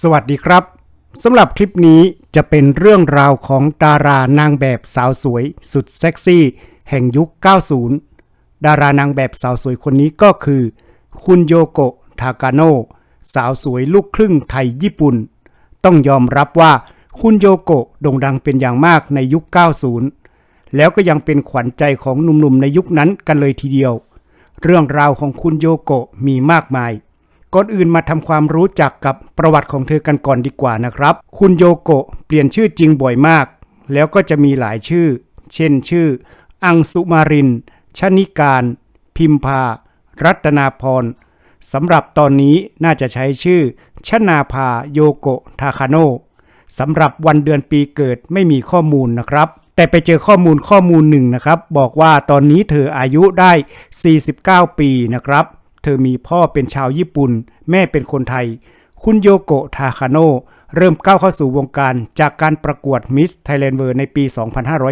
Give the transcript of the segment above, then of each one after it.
สวัสดีครับสำหรับคลิปนี้จะเป็นเรื่องราวของดารานางแบบสาวสวย สุดเซ็กซี่ แห่งยุค 90 ดารานางแบบสาวสวยคนนี้ก็คือ คุณโยโกะทากาโนะสาวสวยลูกครึ่งไทยญี่ปุ่น ต้องยอมรับว่าคุณโยโกะโด่งดังเป็นอย่างมากในยุค 90 แล้วก็ยังเป็นขวัญใจของหนุ่มๆในยุคนั้นกันเลยทีเดียว เรื่องราวของคุณโยโกะมีมากมาย ก่อนอื่นมาทำความรู้จักกับประวัติของเธอกันก่อนดีกว่านะครับ คุณโยโกะเปลี่ยนชื่อจริงบ่อยมาก แล้วก็จะมีหลายชื่อ เช่นชื่อ อังสุมาริน ชนิการ พิมพา รัตนาพรสำหรับตอนนี้น่าจะใช้ชื่อ ชนาภาโยโกะทาคาโนะสำหรับวันเดือนปีเกิดไม่มีข้อมูลนะครับ แต่ไปเจอข้อมูลข้อมูลหนึ่งนะครับ บอกว่าตอนนี้เธออายุได้ 49 ปีนะครับ เธอมีพ่อเป็นชาวญี่ปุ่น แม่เป็นคนไทย คุณโยโกะทาคาโนเริ่มก้าวเข้าสู่วงการจากการประกวดมิสไทยแลนด์เวิร์ในปี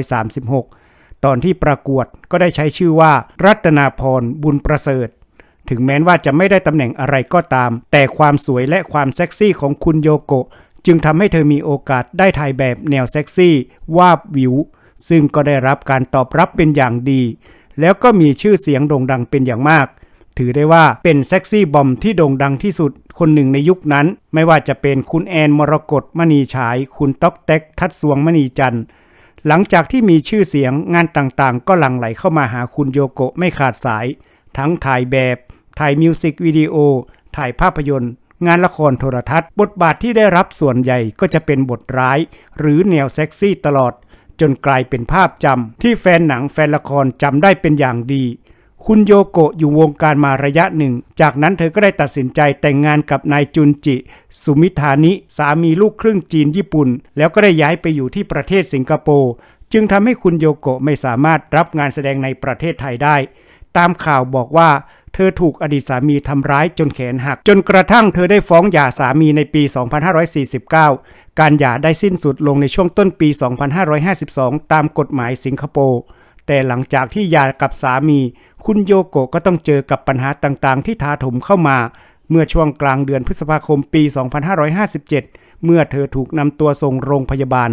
2536 ตอนที่ประกวดก็ได้ใช้ชื่อว่า รัตนาพรบุญประเสริฐ ถึงแม้ว่าจะไม่ได้ตำแหน่งอะไรก็ตาม แต่ความสวยและความเซ็กซี่ของคุณโยโกะ จึงทำให้เธอมีโอกาสได้ถ่ายแบบแนวเซ็กซี่ วาบวิว ซึ่งก็ได้รับการตอบรับเป็นอย่างดี แล้วก็มีชื่อเสียงโด่งดังเป็นอย่างมาก ถือได้ว่าเป็นเซ็กซี่บอมที่โด่งดังที่สุดคนหนึ่งในยุคนั้น ไม่ว่าจะเป็นคุณแอนมรกตมณีฉาย คุณต๊อกเต็ก ทัดสวงมณีจันทร์หลังจากที่มีชื่อเสียงงานต่างๆ ก็หลั่งไหลเข้ามาหาคุณโยโกะไม่ขาดสาย ทั้งถ่ายแบบ ถ่ายมิวสิกวิดีโอ ถ่ายภาพยนตร์ งานละครโทรทัศน์ บทบาทที่ได้รับส่วนใหญ่ก็จะเป็นบทร้าย หรือแนวเซ็กซี่ตลอด จนกลายเป็นภาพจำที่แฟนหนังแฟนละครจำได้เป็นอย่างดี คุณโยโกะอยู่วงการมาระยะหนึ่ง จากนั้นเธอก็ได้ตัดสินใจแต่งงานกับนายจุนจิ สุมิธานิ สามีลูกครึ่งจีนญี่ปุ่น แล้วก็ได้ย้ายไปอยู่ที่ประเทศสิงคโปร์จึงทำให้คุณโยโกะไม่สามารถรับงานแสดงในประเทศไทยได้ ตามข่าวบอกว่า เธอถูกอดีตสามีทำร้ายจนแขนหัก จนกระทั่งเธอได้ฟ้องหย่าสามีในปี 2549 การหย่าได้สิ้นสุดลงในช่วงต้นปี 2552 ตามกฎหมายสิงคโปร์ แต่หลังจากที่หย่ากับสามี คุณโยโกะก็ต้องเจอกับปัญหาต่างๆ ที่ทาถมเข้ามา เมื่อช่วงกลางเดือนพฤษภาคมปี 2557 เมื่อเธอถูกนำตัวส่งโรงพยาบาล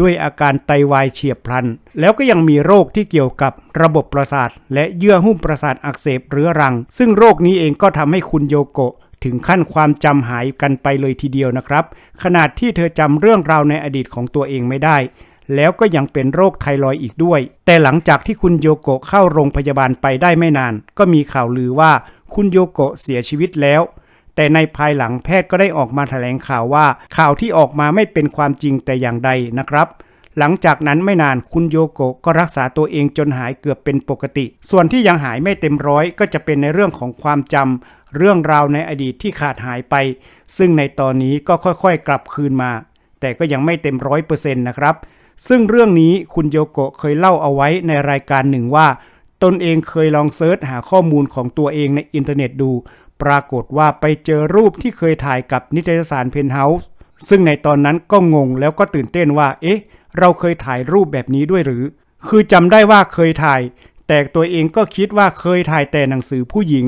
ด้วยอาการไตวายเฉียบพลัน แล้วก็ยังมีโรคที่เกี่ยวกับระบบประสาท และเยื่อหุ้มประสาทอักเสบเรื้อรัง ซึ่งโรคนี้เองก็ทำให้คุณโยโกะถึงขั้นความจำหายกันไปเลยทีเดียวนะครับ ขนาดที่เธอจำเรื่องราวในอดีตของตัวเองไม่ได้ แล้วก็ยังเป็นโรคไทรอยด์อีกด้วย แต่หลังจากที่คุณโยโกะเข้าโรงพยาบาลไปได้ไม่นาน ก็มีข่าวลือว่าคุณโยโกะเสียชีวิตแล้ว แต่ในภายหลังแพทย์ก็ได้ออกมาแถลงข่าวว่า ข่าวที่ออกมาไม่เป็นความจริงแต่อย่างใดนะครับหลังจากนั้นไม่นานคุณโยโกะก็รักษาตัวเองจนหายเกือบเป็นปกติ ส่วนที่ยังหายไม่เต็มร้อยก็จะเป็นในเรื่องของความจำเรื่องราวในอดีตที่ขาดหายไป ซึ่งในตอนนี้ก็ค่อยๆ กลับคืนมา แต่ก็ยังไม่เต็มร้อยเปอร์เซ็นต์นะครับ ซึ่งเรื่องนี้คุณโยโกะเคยเล่าเอาไว้ในรายการหนึ่งว่า ตนเองเคยลองเซิร์ชหาข้อมูลของตัวเองในอินเทอร์เน็ตดู ปรากฏว่าไปเจอรูปที่เคยถ่ายกับนิตยสารเพนท์เฮาส์ซึ่งในตอนนั้นก็งงแล้วก็ตื่นเต้นว่า เอ๊ะ เราเคยถ่ายรูปแบบนี้ด้วยหรือ คือจำได้ว่าเคยถ่าย แต่ตัวเองก็คิดว่าเคยถ่ายแต่หนังสือผู้หญิง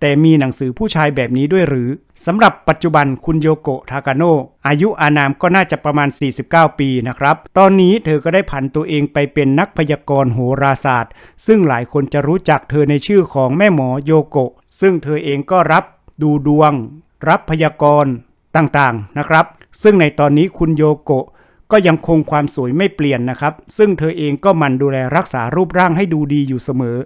แต่มีหนังสือผู้ชายแบบนี้ด้วยหรือสำหรับปัจจุบันคุณโยโกะทากาโนะอายุอานามก็น่าจะประมาณ 49 ปีนะครับ ตอนนี้เธอก็ได้ผันตัวเองไปเป็นนักพยากรณ์โหราศาสตร์ ซึ่งหลายคนจะรู้จักเธอในชื่อของแม่หมอโยโกะซึ่งเธอเองก็รับดูดวง รับพยากรณ์ต่างๆนะครับ ซึ่งในตอนนี้คุณโยโกะ ก็ยังคงความสวยไม่เปลี่ยนนะครับ ซึ่งเธอเองก็มันดูแลรักษารูปร่างให้ดูดีอยู่เสมอ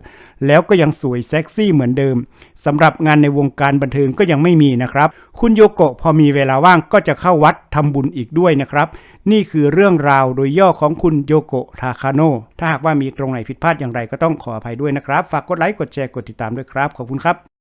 แล้วก็ยังสวยเซ็กซี่เหมือนเดิมสำหรับงานในวงการบันเทิงก็ยังไม่มีนะครับ คุณโยโกะพอมีเวลาว่างก็จะเข้าวัดทำบุญอีกด้วยนะครับ นี่คือเรื่องราวโดยย่อของคุณโยโกะทาคาโนะถ้าหากว่ามีตรงไหนผิดพลาดอย่างไรก็ต้องขออภัยด้วยนะครับ ฝากกดไลค์กดแชร์กดติดตามด้วยครับ ขอบคุณครับ